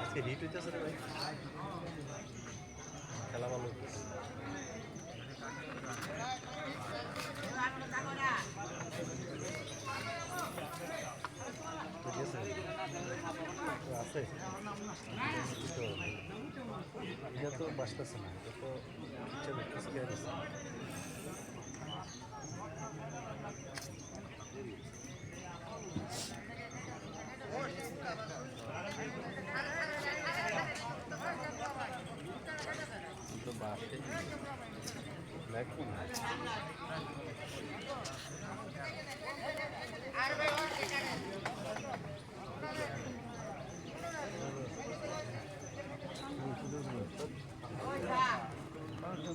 আজকে হিট হইতেছে রে ভাই খেলা ভালো হইতেছে। তো গেছে? তো আছে তো এটা তো বাসতেছে না এটা তো ইচ্ছা করতেছে কে গেছে তো বাসে ব্ল্যাক কোন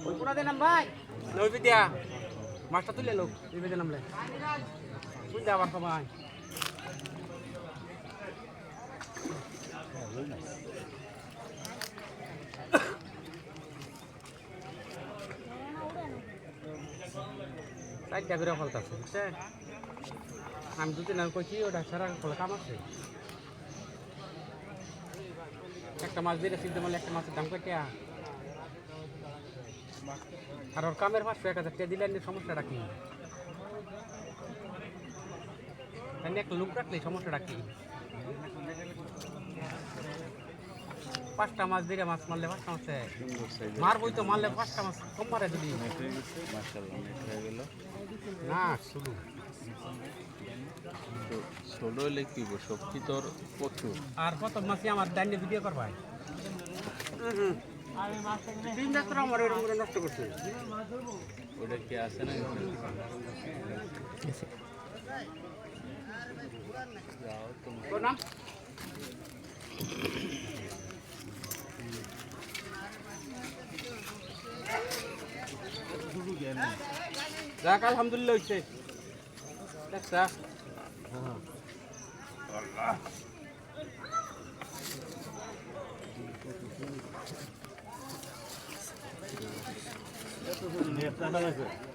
ওই ভাই? নই বিদ্যা মাছটা তুলে লোক এই বেদে নামলে বুঝ দে আবার সবাই। চারটা করে ফলতাছে বুঝছেন আমি দু তিন কইছি ওটা সারা ফলে কাম আছে। একটা মাছ দিয়ে সিদ্ধ মারলে একটা মাছের দাম কটিয়া আর ওর কামের পাঁচশো এক হাজার টাকা দিলে সমস্যাটা কি? একটা লোক রাখলে সমস্যাটা কি? পাঁচটা মাছ দিয়ে মাছ মারলে পাঁচটা মাছ। মারবই তো মারলে পাঁচটা মাছ কম মারে যদি না শুধু। ছোট হলে কি শক্তি তোর প্রচুর আর কত মাসি আমার দাইনে ভিডিও করবাই? তিন ডাক্তার আমার এরকম করে নষ্ট করছে ওটা কি আছে না যাও তুমি তোর নাম? যাক আলহামদুলিল্লাহ やっとうす。